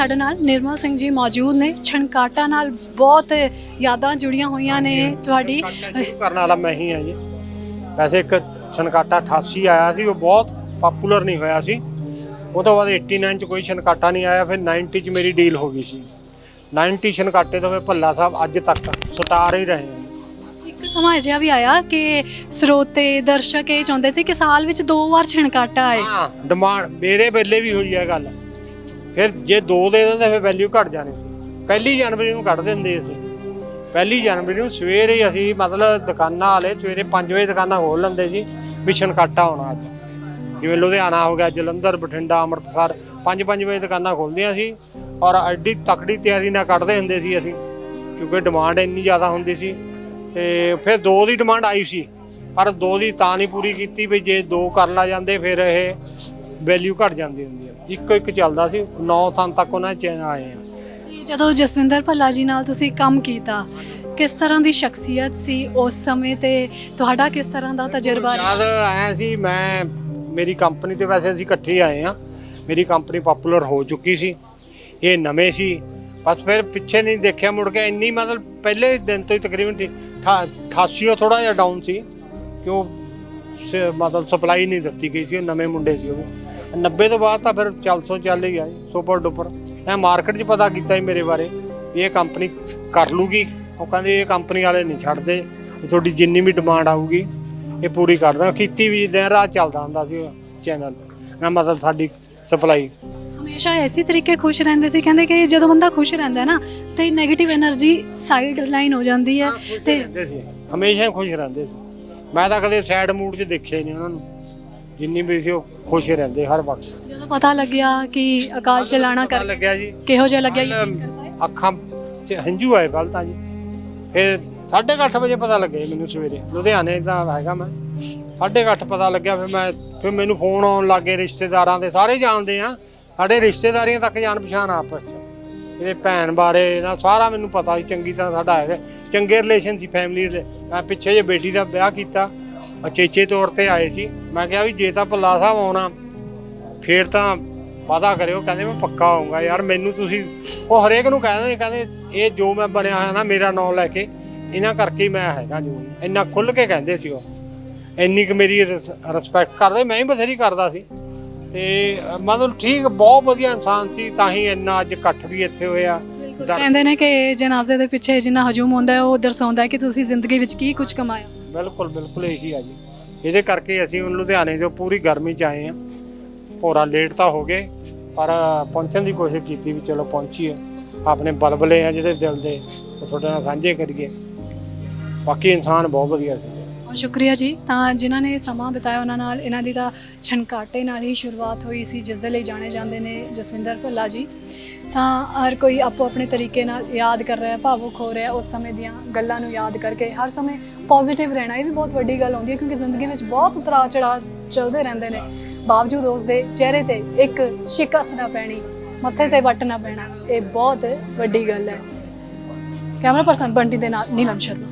ਸਾਡੇ ਨਾਲ ਨਿਰਮਲ ਸਿੰਘ ਜੀ ਮੌਜੂਦ ਨੇ। ਛਣਕਾਟਾ ਨਾਲ ਬਹੁਤ ਯਾਦਾਂ ਜੁੜੀਆਂ ਹੋਈਆਂ ਨੇ ਤੁਹਾਡੀ। ਕਰਨ ਵਾਲਾ ਮੈਂ ਹੀ ਹਾਂ ਜੀ। ਵੈਸੇ ਇੱਕ ਸਨਕਾਟਾ 88 ਆਇਆ ਸੀ ਉਹ ਬਹੁਤ ਪਪੂਲਰ ਨਹੀਂ ਹੋਇਆ ਸੀ। ਉਹ ਤੋਂ ਬਾਅਦ 89 ਚ ਕੋਈ ਸਨਕਾਟਾ ਨਹੀਂ ਆਇਆ ਫਿਰ 90 ਚ ਮੇਰੀ ਡੀਲ ਹੋ ਗਈ ਸੀ। 90 ਸਨਕਾਟੇ ਤੋਂ ਫਿਰ ਭੱਲਾ ਸਾਹਿਬ ਅੱਜ ਤੱਕ ਸਟਾਰ ਹੀ ਰਹੇ ਇੱਕ ਸਮਾਂ ਅਜਿਹਾ ਵੀ ਆਇਆ ਕਿ ਸਰੋਤੇ ਦਰਸ਼ਕ ਇਹ ਚਾਹੁੰਦੇ ਸੀ ਕਿ ਸਾਲ ਵਿੱਚ ਦੋ ਵਾਰ ਛਣਕਾਟਾ ਆਏ। ਹਾਂ ਡਿਮਾਂਡ ਮੇਰੇ ਵੇਲੇ ਵੀ ਹੋਈ ਹੈ ਗੱਲ। ਫਿਰ ਜੇ ਦੋ ਦੇ ਦਿੰਦੇ ਫਿਰ ਵੈਲਿਊ ਘਟ ਜਾਣੀ ਸੀ। ਪਹਿਲੀ ਜਨਵਰੀ ਨੂੰ ਕੱਢ ਦਿੰਦੇ ਅਸੀਂ ਪਹਿਲੀ ਜਨਵਰੀ ਨੂੰ ਸਵੇਰੇ ਹੀ ਅਸੀਂ ਮਤਲਬ ਦੁਕਾਨਾਂ ਵਾਲੇ ਸਵੇਰੇ 5 ਵਜੇ ਦੁਕਾਨਾਂ ਖੋਲ ਲੈਂਦੇ ਸੀ ਵੀ ਛਣਕਾਟਾ ਆਉਣਾ ਅੱਜ। ਜਿਵੇਂ ਲੁਧਿਆਣਾ ਹੋ ਗਿਆ, ਜਲੰਧਰ, ਬਠਿੰਡਾ, ਅੰਮ੍ਰਿਤਸਰ 5-5 ਵਜੇ ਦੁਕਾਨਾਂ ਖੋਲਦੀਆਂ ਸੀ ਔਰ ਐਡੀ ਤਕੜੀ ਤਿਆਰੀ ਨਾਲ ਕੱਢਦੇ ਹੁੰਦੇ ਸੀ ਅਸੀਂ, ਕਿਉਂਕਿ ਡਿਮਾਂਡ ਇੰਨੀ ਜ਼ਿਆਦਾ ਹੁੰਦੀ ਸੀ। ਤੇ ਫਿਰ ਦੋ ਦੀ ਡਿਮਾਂਡ ਆਈ ਸੀ, ਪਰ ਦੋ ਦੀ ਤਾਂ ਨਹੀਂ ਪੂਰੀ ਕੀਤੀ ਵੀ ਜੇ ਦੋ ਕਰ ਲਾ ਜਾਂਦੇ ਫਿਰ ਇਹ ਵੈਲਿਊ ਘਟ ਜਾਂਦੀ ਹੁੰਦੀ ਹੈ ਇੱਕੋ ਇੱਕ ਚੱਲਦਾ ਸੀ 9 ਥਾਂ ਤੱਕ ਉਹਨਾਂ ਚੈਨ ਆਏ ਆ। ਤੇ ਜਦੋਂ ਜਸਵਿੰਦਰ ਭੱਲਾ ਜੀ ਨਾਲ ਤੁਸੀਂ ਕੰਮ ਕੀਤਾ ਕਿਸ ਤਰ੍ਹਾਂ ਦੀ ਸ਼ਖਸੀਅਤ ਸੀ ਉਸ ਸਮੇਂ ਤੇ? ਤੁਹਾਡਾ ਕਿਸ ਤਰ੍ਹਾਂ ਦਾ ਤਜਰਬਾ ਰਿਹਾ? ਜਦ ਆਇਆ ਸੀ ਮੈਂ ਮੇਰੀ ਕੰਪਨੀ ਤੇ ਵੈਸੇ ਅਸੀਂ ਇਕੱਠੇ ਆਏ ਆ। ਮੇਰੀ ਕੰਪਨੀ ਪਪੂਲਰ ਹੋ ਚੁੱਕੀ ਸੀ। ਇਹ ਨਵੇਂ ਸੀ। ਬਸ ਫਿਰ ਪਿੱਛੇ ਨਹੀਂ ਦੇਖਿਆ ਮੁੜ ਕੇ ਇੰਨੀ ਮਤਲਬ ਪਹਿਲੇ ਦਿਨ ਤੋਂ ਹੀ ਤਕਰੀਬਨ 88 ਥੋੜਾ ਜਿਹਾ ਡਾਊਨ ਸੀ। ਕਿਉਂ ਮਤਲਬ ਸਪਲਾਈ ਨਹੀਂ ਦਿੱਤੀ ਗਈ ਸੀ ਨਵੇਂ ਮੁੰਡੇ ਸੀ ਉਹ। 90 ਤੋਂ ਬਾਅਦ ਤਾਂ ਫਿਰ ਚੱਲ ਸੋ ਚੱਲ ਹੀ ਆਏ ਸੁਪਰ ਡੁਪਰ ਮੈਂ ਮਾਰਕੀਟ 'ਚ ਪਤਾ ਕੀਤਾ ਸੀ ਮੇਰੇ ਬਾਰੇ ਇਹ ਕੰਪਨੀ ਕਰ ਲੂਗੀ। ਉਹ ਕਹਿੰਦੇ ਇਹ ਕੰਪਨੀ ਵਾਲੇ ਨਹੀਂ ਛੱਡਦੇ ਤੁਹਾਡੀ ਜਿੰਨੀ ਵੀ ਡਿਮਾਂਡ ਆਊਗੀ ਇਹ ਪੂਰੀ ਕਰ ਦਾਂ ਕੀਤੀ ਵੀ ਦਿਨ ਰਾਤ ਚੱਲਦਾ ਹੁੰਦਾ ਸੀ ਚੈਨਲ ਨਾ ਮਤਲਬ ਸਾਡੀ ਸਪਲਾਈ ਹਮੇਸ਼ਾ ਐਸੀ ਤਰੀਕੇ ਖੁਸ਼ ਰਹਿੰਦੇ ਸੀ ਕਹਿੰਦੇ ਕਿ ਜਦੋਂ ਬੰਦਾ ਖੁਸ਼ ਰਹਿੰਦਾ ਨਾ ਤੇ ਨੈਗੇਟਿਵ એનર્ਜੀ ਸਾਈਡ ਲਾਈਨ ਹੋ ਜਾਂਦੀ ਹੈ ਤੇ ਹਮੇਸ਼ਾ ਹੀ ਖੁਸ਼ ਰਹਿੰਦੇ ਸੀ। ਮੈਂ ਤਾਂ ਕਦੇ ਸੈਡ ਮੂਡ 'ਚ ਦੇਖਿਆ ਨਹੀਂ ਉਹਨਾਂ ਨੂੰ। ਜਿੰਨੀ ਵੀ ਸੀ ਉਹ ਖੁਸ਼ ਰਹਿੰਦੇ ਹਰ ਵਕਤ। ਜਦੋਂ ਪਤਾ ਲੱਗਿਆ ਕਿ ਅਕਾਲ ਚਲਾਣਾ ਪਤਾ ਕਰ ਲੱਗਿਆ ਜੀ। ਕਿਹੋ ਜਿਹਾ ਲੱਗਿਆ ਯਕੀਨ ਕਰ ਪਾਏ ਅੱਖਾਂ 'ਚ ਹੰਝੂ ਆਏ ਕੱਲ ਤਾਂ ਜੀ। ਫਿਰ 8:30 ਵਜੇ ਪਤਾ ਲੱਗਿਆ ਜੀ ਮੈਨੂੰ ਸਵੇਰੇ। ਲੁਧਿਆਣੇ ਦਾ ਹੈਗਾ ਮੈਂ। 8:30 ਪਤਾ ਲੱਗਿਆ ਫਿਰ ਮੈਂ ਫਿਰ ਮੈਨੂੰ ਫੋਨ ਆਉਣ ਲੱਗੇ ਰਿਸ਼ਤੇਦਾਰਾਂ ਦੇ। ਸਾਰੇ ਜਾਣਦੇ ਆ। ਸਾਡੇ ਰਿਸ਼ਤੇਦਾਰੀਆਂ ਤੱਕ ਜਾਣ ਪਛਾਣ ਆਪਸ 'ਚ। ਇਹਦੇ ਭੈਣ ਬਾਰੇ ਨਾ ਸਾਰਾ ਮੈਨੂੰ ਪਤਾ ਸੀ ਚੰਗੀ ਤਰ੍ਹਾਂ ਸਾਡਾ ਹੈਗਾ। ਚੰਗੇ ਰਿਲੇਸ਼ਨ ਸੀ ਫੈਮਿਲੀ ਮੈਂ ਪਿੱਛੇ ਜੇ ਬੇਟੀ ਦਾ ਵਿਆਹ ਕੀਤਾ। ਅਚੇਚੇ ਤੌਰ ਤੇ ਆਏ ਸੀ। ਮੈਂ ਕਿਹਾ ਵੀ ਜੇ ਤਾਂ ਭੱਲਾ ਸਾਹਿਬ ਆਉਣਾ, ਫੇਰ ਤਾਂ ਵਾਦਾ ਕਰਿਓ। ਕਹਿੰਦੇ ਮੈਂ ਪੱਕਾ ਆਉਂਗਾ ਯਾਰ, ਮੈਨੂੰ ਤੁਸੀਂ ਉਹ ਹਰੇਕ ਨੂੰ ਕਹਿੰਦੇ ਕਹਿੰਦੇ ਇਹ ਜੋ ਮੈਂ ਬਣਿਆ ਹੋਇਆ ਨਾ, ਮੇਰਾ ਨਾਮ ਲੈ ਕੇ, ਇਹਨਾਂ ਕਰਕੇ ਮੈਂ ਹੈਗਾ ਜੋ। ਇੰਨਾ ਖੁੱਲ ਕੇ ਕਹਿੰਦੇ ਸੀ ਉਹ। ਇੰਨੀ ਕੁ ਮੇਰੀ ਰਿਸਪੈਕਟ ਕਰਦੇ। ਮੈਂ ਹੀ ਬਥੇਰੀ ਕਰਦਾ ਸੀ। ਤੇ ਮਤਲਬ ਠੀਕ, ਬਹੁਤ ਵਧੀਆ ਇਨਸਾਨ ਸੀ। ਤਾਂ ਹੀ ਇੰਨਾ ਅੱਜ ਇਕੱਠ ਵੀ ਇੱਥੇ ਹੋਇਆ। ਕਹਿੰਦੇ ਨੇ ਕਿ ਜਨਾਜ਼ੇ ਦੇ ਪਿੱਛੇ ਜਿੰਨਾ ਹਜੂਮ ਹੁੰਦਾ ਹੈ, ਉਹ ਦਰਸਾਉਂਦਾ ਹੈ ਕਿ ਤੁਸੀਂ ਜ਼ਿੰਦਗੀ ਵਿੱਚ ਕੀ ਕੁਝ ਕਮਾਇਆ। ਬਿਲਕੁਲ ਬਿਲਕੁਲ ਇਹੀ ਆ ਜੀ। ਇਹਦੇ ਕਰਕੇ ਅਸੀਂ ਹੁਣ ਲੁਧਿਆਣੇ ਤੋਂ ਪੂਰੀ ਗਰਮੀ ਚ ਆਏ ਆ। ਭੋਰਾ ਲੇਟ ਤਾਂ ਹੋ ਗਏ, ਪਰ ਪਹੁੰਚਣ ਦੀ ਕੋਸ਼ਿਸ਼ ਕੀਤੀ ਵੀ ਚਲੋ ਪਹੁੰਚੀਏ। ਆਪਣੇ ਬਲਬਲੇ ਆ ਜਿਹੜੇ ਦਿਲ ਦੇ, ਉਹ ਤੁਹਾਡੇ ਨਾਲ ਸਾਂਝੇ ਕਰੀਏ। ਬਾਕੀ ਇਨਸਾਨ ਬਹੁਤ ਵਧੀਆ ਸੀ। ਬਹੁਤ ਸ਼ੁਕਰੀਆ ਜੀ। ਤਾਂ ਜਿਨ੍ਹਾਂ ਨੇ ਸਮਾਂ ਬਿਤਾਇਆ ਉਹਨਾਂ ਨਾਲ, ਇਹਨਾਂ ਦੀ ਤਾਂ ਛਣਕਾਟੇ ਨਾਲ ਹੀ ਸ਼ੁਰੂਆਤ ਹੋਈ ਸੀ, ਜਿਸ ਦੇ ਲਈ ਜਾਣੇ ਜਾਂਦੇ ਨੇ ਜਸਵਿੰਦਰ ਭੱਲਾ ਜੀ। ਤਾਂ ਹਰ ਕੋਈ ਆਪੋ ਆਪਣੇ ਤਰੀਕੇ ਨਾਲ ਯਾਦ ਕਰ ਰਿਹਾ, ਭਾਵੁਕ ਹੋ ਰਿਹਾ, ਉਸ ਸਮੇਂ ਦੀਆਂ ਗੱਲਾਂ ਨੂੰ ਯਾਦ ਕਰਕੇ ਹਰ ਸਮੇਂ ਪੋਜ਼ਿਟਿਵ ਰਹਿਣਾ, ਇਹ ਵੀ ਬਹੁਤ ਵੱਡੀ ਗੱਲ ਹੁੰਦੀ ਹੈ, ਕਿਉਂਕਿ ਜ਼ਿੰਦਗੀ ਵਿੱਚ ਬਹੁਤ ਉਤਰਾਅ ਚੜਾਅ ਚੱਲਦੇ ਰਹਿੰਦੇ ਨੇ। ਬਾਵਜੂਦ ਉਸ ਦੇ ਚਿਹਰੇ ਤੇ ਇੱਕ ਸ਼ਿਕਸ ਨਾ ਪੈਣੀ, ਮੱਥੇ ਤੇ ਵੱਟ ਨਾ ਪੈਣਾ, ਇਹ ਬਹੁਤ ਵੱਡੀ ਗੱਲ ਹੈ। ਕੈਮਰਾ ਪਰਸਨ ਬੰਟੀ ਦੇ ਨਾਲ, ਨੀਲਮ ਸ਼ਰਮਾ।